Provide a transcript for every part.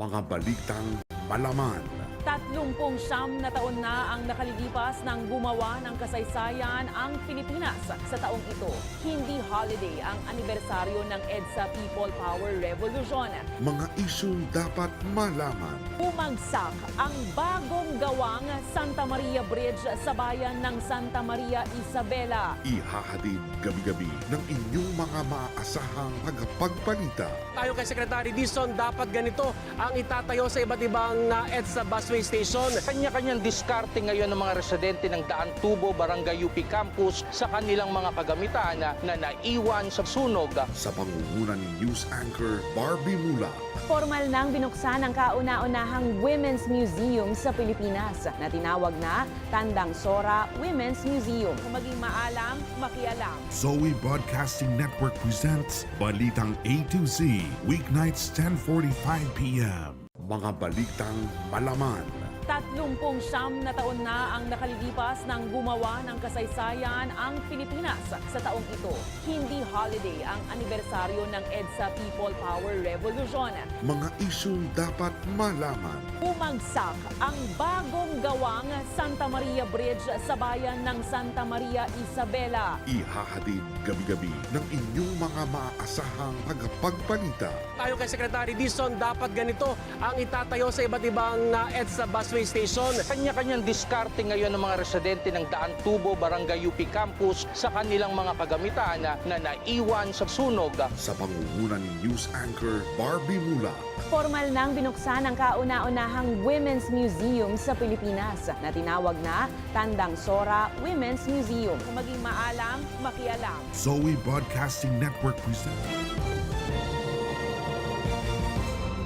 Mga balitang malaman. Tatlumpung siyam na taon na ang nakalilipas nang gumawa ng kasaysayan ang Pilipinas sa taong ito. Hindi holiday ang anibersaryo ng EDSA People Power Revolution. Mga isyong dapat malaman. Umagsak ang bagong gawang Santa Maria Bridge sa bayan ng Santa Maria Isabela. Ihahatid gabi-gabi ng inyong mga maaasahang tagapagbalita. Tayo kay Secretary Dison, dapat ganito ang itatayo sa iba't ibang uh, EDSA busway station. Kanya-kanyang diskarte ngayon ng mga residente ng Daan Tubo, Barangay UP Campus sa kanilang mga kagamitan na, na naiwan sa sunog. Sa pangunguna ni News Anchor Barbie Mula. Formal nang binuksan ang kauna-unahang Women's Museum sa Pilipinas na tinawag na Tandang Sora Women's Museum. Kung maging maalam, makialam. Zoe Broadcasting Network presents Balitang A to Z, weeknights 10.45pm. Mga balitang malaman. Tatlumpung siyam na taon na ang nakalilipas nang gumawa ng kasaysayan ang Pilipinas sa taong ito. Hindi holiday ang anibersaryo ng EDSA People Power Revolution. Mga isyong dapat malaman. Umagsak ang bagong gawang Santa Maria Bridge sa bayan ng Santa Maria Isabela. Ihahatid gabi-gabi ng inyong mga maaasahang tagapagbalita. Tayo kay Secretary Dison, dapat ganito ang itatayo sa iba't ibang uh, EDSA busway station. Kanya-kanyang diskarte ngayon ng mga residente ng Daan Tubo, Barangay UP Campus sa kanilang mga kagamitan na, na naiwan sa sunog. Sa pangunguna ni News Anchor Barbie Mula. Formal nang binuksan ang kauna-unahang Women's Museum sa Pilipinas na tinawag na Tandang Sora Women's Museum. Kung maging maalam, makialam. Zoe Broadcasting Network presents.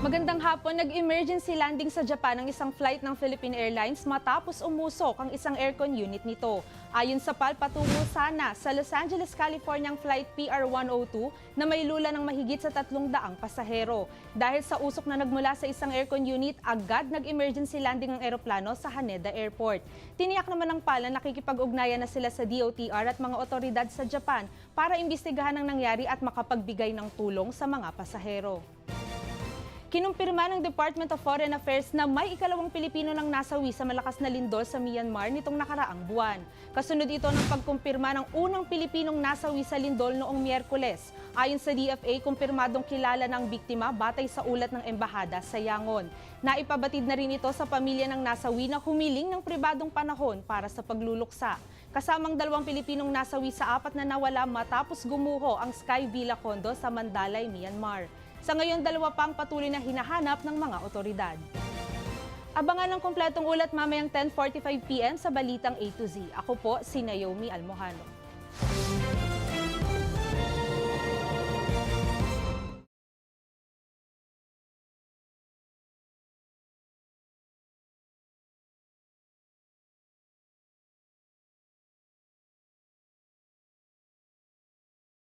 Magandang hapon, nag-emergency landing sa Japan ang isang flight ng Philippine Airlines matapos umusok ang isang aircon unit nito. Ayon sa PAL, patungo sana sa Los Angeles, California ang flight PR-102 na may lula ng mahigit sa tatlong daang pasahero. Dahil sa usok na nagmula sa isang aircon unit, agad nag-emergency landing ang eroplano sa Haneda Airport. Tiniyak naman ng PAL na nakikipag-ugnayan na sila sa DOTR at mga otoridad sa Japan para imbestigahan ang nangyari at makapagbigay ng tulong sa mga pasahero. Kinumpirma ng Department of Foreign Affairs na may ikalawang Pilipino nang nasawi sa malakas na lindol sa Myanmar nitong nakaraang buwan. Kasunod ito ng pagkumpirma ng unang Pilipinong nasawi sa lindol noong Miyerkules. Ayon sa DFA, kumpirmadong kilala ng biktima batay sa ulat ng embahada sa Yangon. Naipabatid na rin ito sa pamilya ng nasawi na humiling ng pribadong panahon para sa pagluluksa. Kasamang dalawang Pilipinong nasawi sa apat na nawala matapos gumuho ang Sky Villa Condo sa Mandalay, Myanmar. Sa ngayon, dalawa pang patuloy na hinahanap ng mga otoridad. Abangan ng kompletong ulat mamayang 10.45pm sa Balitang A to Z. Ako po si Naomi Almohano.